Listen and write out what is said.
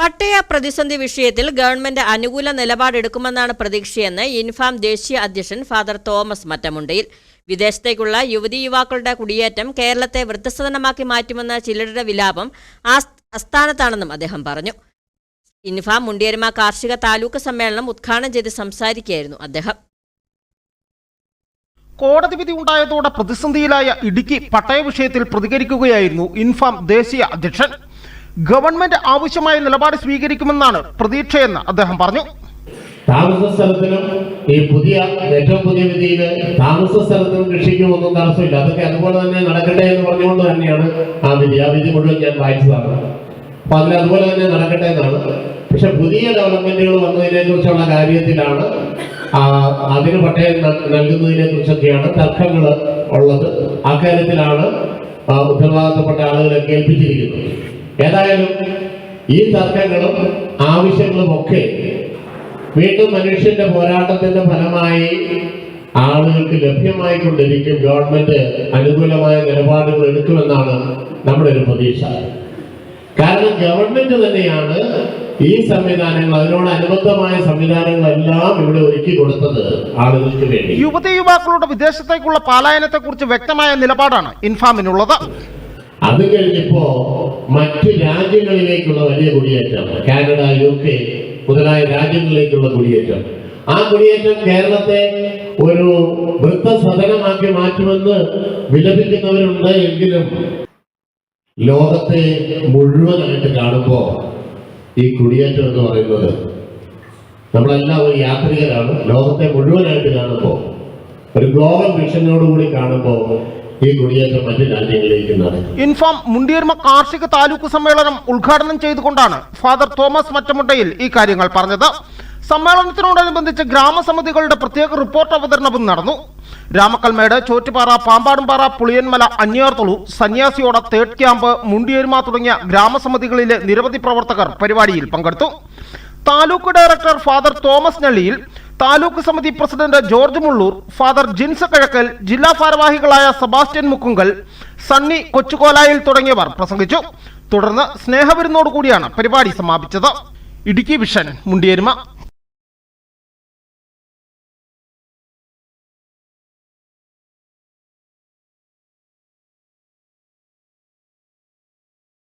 പട്ടയ പ്രതിസന്ധി വിഷയത്തിൽ ഗവൺമെന്റ് അനുകൂല നിലപാടെടുക്കുമെന്നാണ് പ്രതീക്ഷയെന്ന് ഇൻഫാം ദേശീയ അധ്യക്ഷൻ ഫാദർ തോമസ് മറ്റമുണ്ടയിൽ വിദേശത്തേക്കുള്ള യുവതി യുവാക്കളുടെ കുടിയേറ്റം കേരളത്തെ വൃദ്ധസദനമാക്കി മാറ്റുമെന്ന ചിലരുടെ വിലാപം അസ്ഥാനത്താണെന്നും അദ്ദേഹം പറഞ്ഞു. ഇൻഫാം മുണ്ടിയരുമ കാർഷിക താലൂക്ക് സമ്മേളനം ഉദ്ഘാടനം ചെയ്ത് സംസാരിക്കുകയായിരുന്നു അദ്ദേഹം. കോടതി വിധി ഉണ്ടായതോടെ പ്രതിസന്ധിയിലായ ഇടുക്കി പട്ടയ വിഷയത്തിൽ പ്രതികരിക്കുകയായിരുന്നു ഇൻഫാം ദേശീയ അധ്യക്ഷൻ. ഗവൺമെന്റ് ആവശ്യമായ നിലപാട് സ്വീകരിക്കുമെന്നാണ് പ്രതീക്ഷയെന്ന് അദ്ദേഹം പറഞ്ഞു. താമസ സ്ഥലത്തിനും ഈ പുതിയ ഏറ്റവും പുതിയ വിധിയിൽ താമസ സ്ഥലത്തിനും കൃഷിക്കും ഒന്നും തടസ്സമില്ല. അതൊക്കെ അതുപോലെ തന്നെ നടക്കട്ടെ എന്ന് പറഞ്ഞുകൊണ്ട് തന്നെയാണ് ആ വിധി. ആ വിധി മുഴുവൻ ഞാൻ വായിച്ചതാണ്. അപ്പൊ അതിൽ അതുപോലെ തന്നെ നടക്കട്ടെ എന്നാണ്. പക്ഷെ പുതിയ ഡെവലപ്മെന്റുകൾ വന്നതിനെ കുറിച്ചുള്ള കാര്യത്തിലാണ് അതിന് പട്ടയം നൽകുന്നതിനെ കുറിച്ചൊക്കെയാണ് തർക്കങ്ങൾ ഉള്ളത്. അക്കാര്യത്തിലാണ് ഉത്തരവാദിത്തപ്പെട്ട ആളുകളെ കേൾപ്പിച്ചിരിക്കുന്നത്. ഏതായാലും ഈ തർക്കങ്ങളും ആവശ്യങ്ങളും ഒക്കെ വീണ്ടും മനുഷ്യന്റെ പോരാട്ടത്തിന്റെ ഫലമായി ആളുകൾക്ക് ലഭ്യമായി കൊണ്ടിരിക്കും ഗവൺമെന്റ് അനുകൂലമായ നിലപാടുകൾ എടുക്കുമെന്നാണ് നമ്മുടെ ഒരു പ്രതീക്ഷ. കാരണം ഗവൺമെന്റ് തന്നെയാണ് ഈ സംവിധാനങ്ങൾ അതിനോടനുബന്ധമായ സംവിധാനങ്ങളെല്ലാം ഇവിടെ ഒരുക്കി കൊടുത്തത് ആളുകൾക്ക് വേണ്ടി. യുവതി യുവാക്കളുടെ വിദേശത്തേക്കുള്ള പലായനത്തെക്കുറിച്ച് വ്യക്തമായ നിലപാടാണ് ഇൻഫാമിനുള്ളത്. അത് കഴിഞ്ഞപ്പോ മറ്റ് രാജ്യങ്ങളിലേക്കുള്ള വലിയ കുടിയേറ്റം കാനഡ യു കെ മുതലായ രാജ്യങ്ങളിലേക്കുള്ള കുടിയേറ്റം. ആ കുടിയേറ്റം കേരളത്തെ ഒരു വൃത്തസദനമാക്കി മാറ്റുമെന്ന് വിലപിക്കുന്നവരുണ്ട് എങ്കിലും ലോകത്തെ മുഴുവനായിട്ട് കാണുമ്പോൾ ഈ കുടിയേറ്റം എന്ന് പറയുന്നത് നമ്മളെല്ലാം ഒരു യാത്രികരാണ്. ലോകത്തെ മുഴുവനായിട്ട് കാണുമ്പോൾ ഒരു ഗ്ലോബൽ മിഷനോടുകൂടി കാണുമ്പോൾ ഈ ഇൻഫാം മുണ്ടിയർമ കാർഷിക താലൂക്ക് സമ്മേളനം ഉദ്ഘാടനം ചെയ്തുകൊണ്ടാണ് ഫാദർ തോമസ് മറ്റമുണ്ടയിൽ ഈ കാര്യങ്ങൾ പറഞ്ഞത്. സമ്മേളനത്തിനോടനുബന്ധിച്ച് ഗ്രാമസമിതികളുടെ പ്രത്യേക റിപ്പോർട്ട് അവതരണവും നടന്നു. രാമക്കൽമേട് ചോറ്റുപാറ പാമ്പാടുംപാറ പുളിയന്മല അന്യാർത്തുളു സന്യാസിയോട തേർഡ് ക്യാമ്പ് മുണ്ടിയരുമ തുടങ്ങിയ ഗ്രാമസമിതികളിലെ നിരവധി പ്രവർത്തകർ പരിപാടിയിൽ പങ്കെടുത്തു. Taluk director father Thomas Nalliyil taluk സമിതി president George Mulloor father Jins Kizhakkel ജില്ലാ ഭാരവാഹികളായ സെബാസ്റ്റ്യൻ മുക്കുങ്കൽ സണ്ണി കൊച്ചുകോലായിൽ തുടങ്ങിയവർ പ്രസംഗിച്ചു. തുടർന്ന് സ്നേഹവിരുന്നോടുകൂടിയാണ് പരിപാടി സമാപിച്ചത്. ഇടുക്കി വിഷൻ മുണ്ടിയരുമ.